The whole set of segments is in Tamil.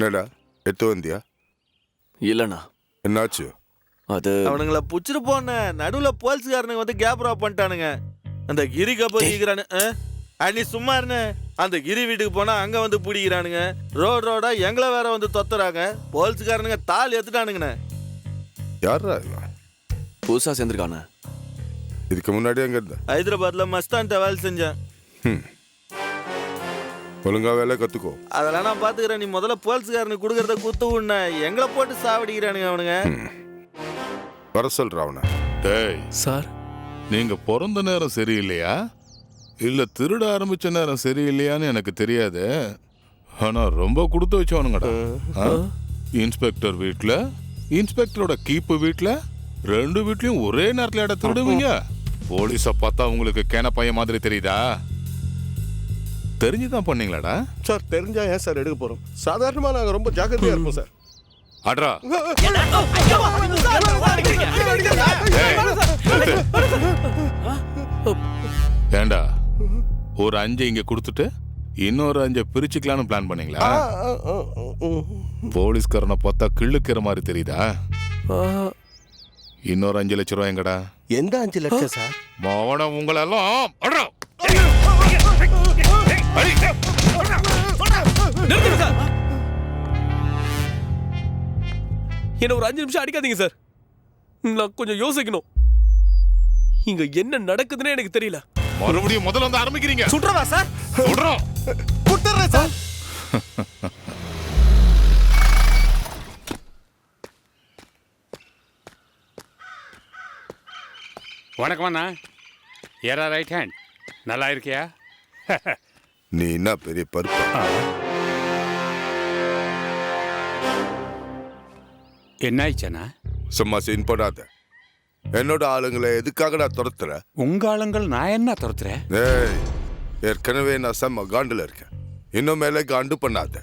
என்னடா எத்து வந்தியா? இல்லண்ணா. என்னாச்சு? அது அவனுங்கள புடிச்சிட்டு போன நடுவுல போலீஸ்காரனுங்க வந்து கேப்ரா பண்ணிட்டானுங்க. அந்த கிரி கப்பல் ஈக்கிறானு அன்னி சும்மா இருன்னு. அந்த கிரி வீட்டுக்கு போனா அங்க வந்து பிடிக்கிறானுங்க. ரோட் ரோடா எங்களை வேற வந்து தொத்துறாங்க. போலீஸ்காரனுங்க தால் எடுத்துட்டானுங்கண்ணே. யாரா இவன் புதுசா சேர்ந்திருக்கானே. இதுக்கு முன்னாடி எங்க இருந்த. ஹைதராபாத்ல மஸ்தான்ட்ட வேலை செஞ்சேன். ஒழுங்கா வேலை கத்துக்கோ. அதெல்லாம் நான் பாத்துக்கிறேன். நீ முதல்ல போலீஸ்காரனுக்கு கொடுக்கறத குத்து உண்ண எங்களை போட்டு சாவடிக்கிறானுங்க அவனுங்க. வர சொல்ற அவனை. டேய். சார். நீங்க பிறந்த நேரம் சரியில்லையா? இல்ல திருட ஆரம்பிச்ச நேரம் சரியில்லையான்னு எனக்கு தெரியாது. ஆனா ரொம்ப கொடுத்து வச்சவனுங்கடா. ஆ? இன்ஸ்பெக்டர் வீட்ல இன்ஸ்பெக்டரோட கீப்பு வீட்ல ரெண்டு வீட்லயும் ஒரே நேரத்துல இட திருடுவீங்க. போலீஸ பார்த்தா உங்களுக்கு கேன பையன் மாதிரி தெரியுதா? தெரிஞ்சுதான் பண்ணீங்களாடா சார் தெரிஞ்சா ஏன் சார் எடுக்க போறோம் சாதாரணமா நாங்க ரொம்ப ஜாக்கிரதையா இருப்போம் சார் அட்ரா ஏண்டா ஒரு அஞ்சை இங்க கொடுத்துட்டு இன்னொரு அஞ்சை பிரிச்சுக்கலாம்னு பிளான் பண்ணீங்களா போலீஸ்காரனை பார்த்தா கிள்ளுக்கிற மாதிரி தெரியுதா இன்னொரு அஞ்சு லட்ச ரூபாய் எங்கடா எந்த அஞ்சு லட்சம் சார் மவன உங்களெல்லாம் என்ன ஒரு அஞ்சு நிமிஷம் அடிக்காதீங்க சார் நான் கொஞ்சம் யோசிக்கணும். இங்க என்ன நடக்குதுன்னு எனக்கு தெரியல. மறுபடியும் முதல்ல வந்து ஆரம்பிக்கிறீங்க. சுட்டுறவா சார் சுடுறோம். சுட்டுறேன் சார் வணக்கம் அண்ணா. ஏரா ரைட் ஹேண்ட் நல்லா இருக்கியா? நீ என்ன பெரிய பருப்பு? என்ன ஆயிடுச்சண்ணா சும்மா சீன் போடாத. என்னோட ஆளுங்களை எதுக்காகடா துரத்துற? உங்க ஆளுங்கள் நான் என்ன துரத்துறேன் ஏய் ஏற்கனவே நான் செம்ம காண்டுல இருக்கேன். இன்னும் மேல காண்டு பண்ணாத.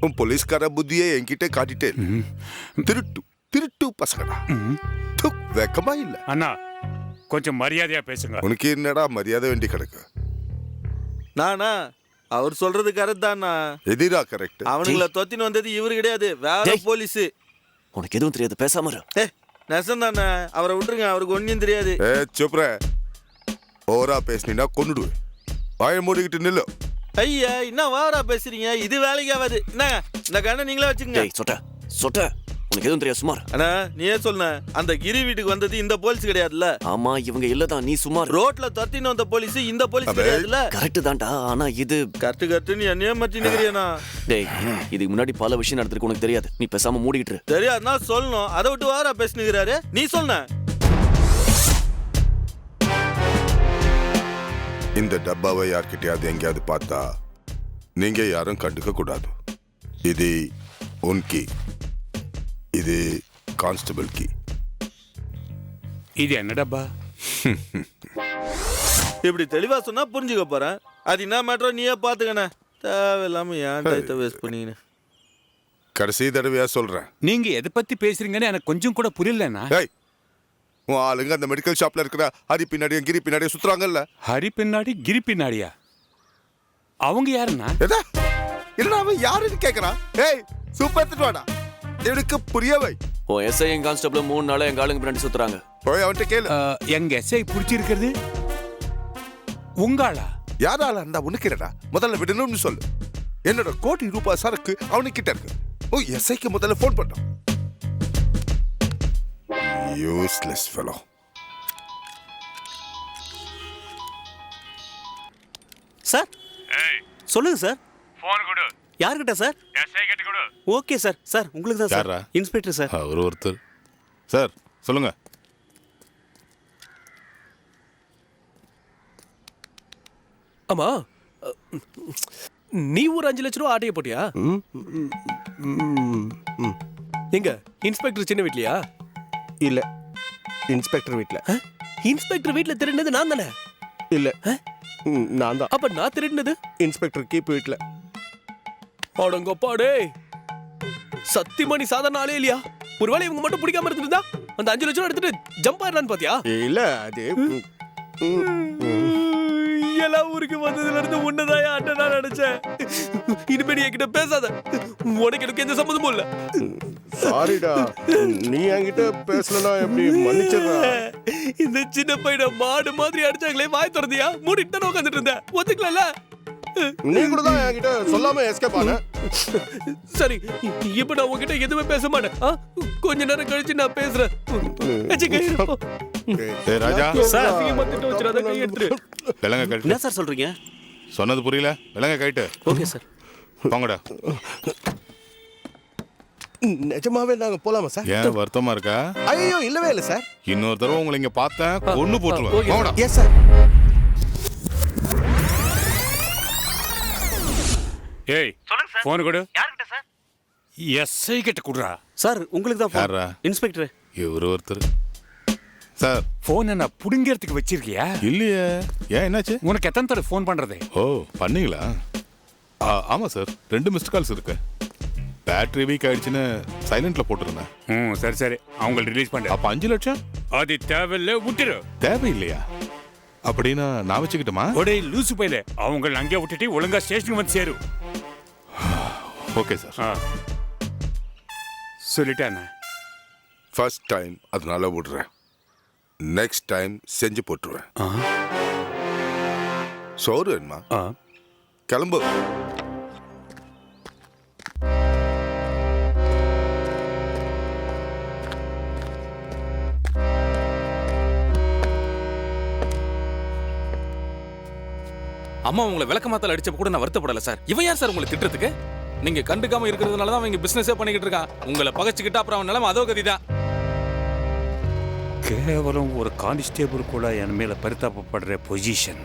உன் போலீஸ்கார புத்தியே என்கிட்ட காட்டிட்டே இல்ல. திருட்டு திருட்டு பசங்கடா. துக், வெக்கமா இல்ல. அண்ணா கொஞ்சம் மரியாதையா பேசுங்க. உனக்கு என்னடா மரியாதை வேண்டி கிடக்கு? நானா அவர் சொல்றது கரெக்ட் தானா? எதிரா கரெக்ட். அவனுங்கள தொத்தின்னு வந்தது இவரு கிடையாது. வேற. போலீஸ். உனக்கு எதுவும் தெரியாது பேசாம இரு. ஏ நெசம் தானே அவரை விட்டுருங்க அவருக்கு ஒன்றும் தெரியாது. ஏ சுப்ர ஓவரா பேசினா கொன்னுடுவேன் வாயை மூடிக்கிட்டு நில்லு. ஐயா என்ன வாரா பேசுறீங்க. இது வேலைக்கு ஆகாது என்னங்க இந்த கண்ணை நீங்களே வச்சுக்கோங்க. டேய் சொட்ட சொட்ட. உனக்கு எதுவும் தெரியாது சுமார். அண்ணா நீயே சொல்லுன அந்த கிரி வீட்டுக்கு வந்தது இந்த போலீஸ் கிடையாதுல்ல? ஆமா இவங்க இல்லதான் நீ சுமார். ரோட்ல தொத்தின்னு வந்த போலீஸ் இந்த போலீஸ். கிடையாதுல்ல? கரெக்ட் தான்டா ஆனா இது கரெக்ட் கரெக்ட் நீ என்னையே மத்தி நிக்கிறியண்ணா. டேய் இதுக்கு முன்னாடி பல விஷயம் நடந்திருக்கு உனக்கு தெரியாது. நீ பேசாம மூடிக்கிட்டு இரு. தெரியாதுன்னா சொல்லணும். அதை விட்டு வாரா பேசுனுக்கிறாரு. நீ சொல்லுன இந்த டப்பாவை யார்கிட்டயாவது எங்கேயாவது பார்த்தா நீங்க யாரும் கண்டுக்க கூடாது இது உன் கீ. இது கான்ஸ்டபிள் கீ. இது என்ன டப்பா? இப்படி தெளிவா சொன்னா புரிஞ்சுக்க போறேன். அது என்ன மேட்டரோ நீயே பாத்துக்கண்ணே தேவையில்லாம ஏன் டயத்தை வேஸ்ட் பண்ணிக்கின்னு கடைசி தடவையா சொல்றேன். நீங்க எதை பத்தி பேசுறீங்கன்னு எனக்கு கொஞ்சம் கூட புரியலண்ணா. ஏய் உன் ஆளுங்க அந்த மெடிக்கல் ஷாப்ல இருக்கிற ஹரி பின்னாடியும் கிரி பின்னாடியும் சுத்துறாங்கல்ல. ஹரி பின்னாடி கிரி பின்னாடியா? அவங்க யாருண்ணா? எதா இல்லடா அவன் யாருன்னு கேக்குறான்? ஏய் சூப்பர் எடுத்துட்டு வாடா. இவனுக்கு புரியவை. ஓ எஸ்ஐ என் கான்ஸ்டபிள் மூணு நாளா எங்க ஆளுங்க பின்னாடி சுத்துறாங்க. போய் அவன்கிட்ட கேளு. அஹ், எங்க எஸ்ஐ பிடிச்சிருக்கிறது உங்காளா? யாரால இருந்தா உனக்கு என்னடா முதல்ல விடணும்னு சொல்லு. என்னோட கோடி ரூபாய் சரக்கு அவனுக்கு கிட்ட இருக்கு. ஓ எஸ்ஐக்கு முதல்ல ஃபோன் பண்ணோம் யூஸ்லெஸ் ஃபெலோ சார் சொல்லுங்க சார். போன் கொடு. யார்கிட்ட சார்? Okay sir. சார் உங்களுக்கு தான் சார். யாரா? Inspector sir. அவர் ஒருத்தர். சார் சொல்லுங்க. ஆமா அ, நீ ஒரு அஞ்சு லட்ச ரூபா ஆட்டைய போட்டியா? எங்க இன்ஸ்பெக்டர் சின்ன வீட்லயா? இல்ல இன்ஸ்பெக்டர் வீட்ல. அ? இன்ஸ்பெக்டர் வீட்ல திருடினது நான் தானே? இல்ல. ம், நான் தான். அப்ப நான் திருடினது? இன்ஸ்பெக்டர் கீப் வீட்ல. அடங்கப்பா டேய் சத்தியமா நீ சாதாரண ஆளே இல்லையா? ஒருவேளை இவங்க மட்டும் பிடிக்காம இருந்திருந்தா அந்த அஞ்சு லட்சம் எடுத்துட்டு ஜம்ப் ஆயிடலான்னு பாத்தியா? இல்ல அது. நீங்களா ஊருக்கு வந்ததுல இருந்து உன்னதான் அண்ணன் நான் நினைச்சேன். இனிமே நீ என்கிட்ட பேசாத. உனக்கு எனக்கு எந்த சம்மந்தமும் இல்ல. சாரிடா நீ என்கிட்ட பேசலனா எப்படி? மன்னிச்சிடுறா. இந்த சின்ன பையனை மாடு மாதிரி அடிச்சாங்களே வாய் திறந்தியா? மூடிட்டு தானே உட்காந்துட்டு இருந்தேன். ஒத்துக்கல நீ கூட தான் என்கிட்ட சொல்லாம எஸ்கேப் ஆன. சரி இப்ப நான் உன்கிட்ட எதுவுமே பேச மாட்டேன்? கொஞ்ச நேரம் கழிச்சு நான் பேசுறேன். ராஜா. சார் விலங்க கழட்டு. என்ன சார் சொல்றீங்க? சொன்னது புரியல. விலங்க கழட்டு. Okay sir. போங்கடா. நிஜமாவே நாங்க போலாமா சார்? ஏன் வருத்தமா இருக்கா? ஐயோ இல்லவே இல்ல சார். இன்னொரு தடவை உங்களை இங்க பார்த்தேன். கொன்னு போட்டுருவேன். Yes sir. ஏய் ஃபோன் கொடு. எஸ்ஐ கிட்ட கொடுறா. சார் உங்களுக்கு தான் யார்ரா? phone. இன்ஸ்பெக்டர். இவர் ஒருத்தர். சார். ஃபோன் என்ன புடுங்கிறதுக்கு வச்சிருக்கியா? இல்லையே. ஏன் என்னாச்சு? உனக்கு எத்தனை தடவை ஃபோன் பண்றது? ஓ பண்ணீங்களா? ஆ, ஆமா சார். ரெண்டு மிஸ்ட் கால்ஸ் இருக்கு. பேட்டரி வீக் ஆயிடுச்சுன்னு சைலண்ட்ல போட்டிருந்தேன். ம் சரி சரி. அவங்கள ரிலீஸ் பண்ணு அப்ப அஞ்சு லட்சம்? அது தேவையில்ல விட்டுரு. தேவையில்லையா? அப்படின்னா நான் வச்சுக்கிட்டுமா? ஒடே லூசு பையில அவங்கள அங்கே விட்டுட்டு ஒழுங்கா ஸ்டேஷனுக்கு வந்து சேரு. ஓகே சார் ஆ. சொல்லிட்டேன் ஃபர்ஸ்ட் டைம் அதனால விடுறேன். நெக்ஸ்ட் டைம் செஞ்சு போட்டுருவேன். சோறு வேணுமா? ஆ. கிளம்பு. அம்மா உங்களை விளக்க மாத்தல அடிச்சப்ப கூட நான் வருத்தப்படல சார். இவன் யார் சார் உங்களை திட்டுறதுக்கு? நீங்க கண்டுக்காம இருக்கிறதுனால தான் அவங்க பிசினஸே பண்ணிக்கிட்டு இருக்கான். உங்களை பகச்சுக்கிட்டா அப்புறம் அவன் நிலைமை அதோ கதி தான். கேவலம் ஒரு கான்ஸ்டேபிள் கூட என் மேல பரிதாபப்படுற பொசிஷன்.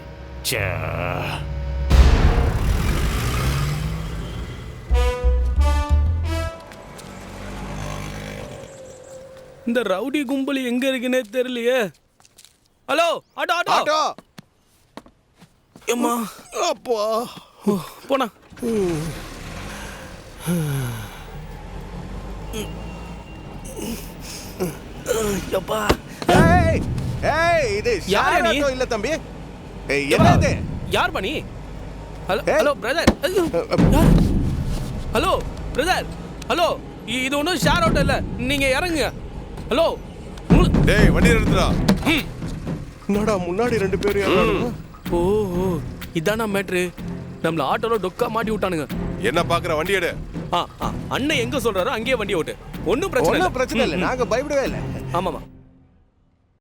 இந்த ரவுடி கும்பல் எங்க இருக்குன்னே தெரியலையே. Hello auto auto. ஆட்டோ. அம்மா அப்பா. போனா அப்பா ஏய் ஏய் இது யாரா நீ? ஆட்டோ இல்ல தம்பி. ஏய் என்ன இது யார் பண்ணி ஹலோ ஏய். Hello brother hello brother hello இ- இது ஒன்றும் ஷேர் ஆட்டோ இல்லை. நீங்க இறங்குங்க. ஹலோ உங்க- டேய் வண்டி எடுத்துடா என்னடா முன்னாடி ரெண்டு பேரும் யாராவது ஓ ஓ இதானா மேட்ரு நம்மள ஆட்டோல டொக்கா மாட்டி விட்டானுங்க. என்ன பாக்குற? வண்டி எடு. ஆ ஆ. அண்ணன் எங்க சொல்றாரோ அங்கேயே வண்டி ஓட்டு. ஒன்றும் பிரச்சனை பிரச்சனை இல்லை. நாங்க பயப்படவே இல்லை. ஆமாமா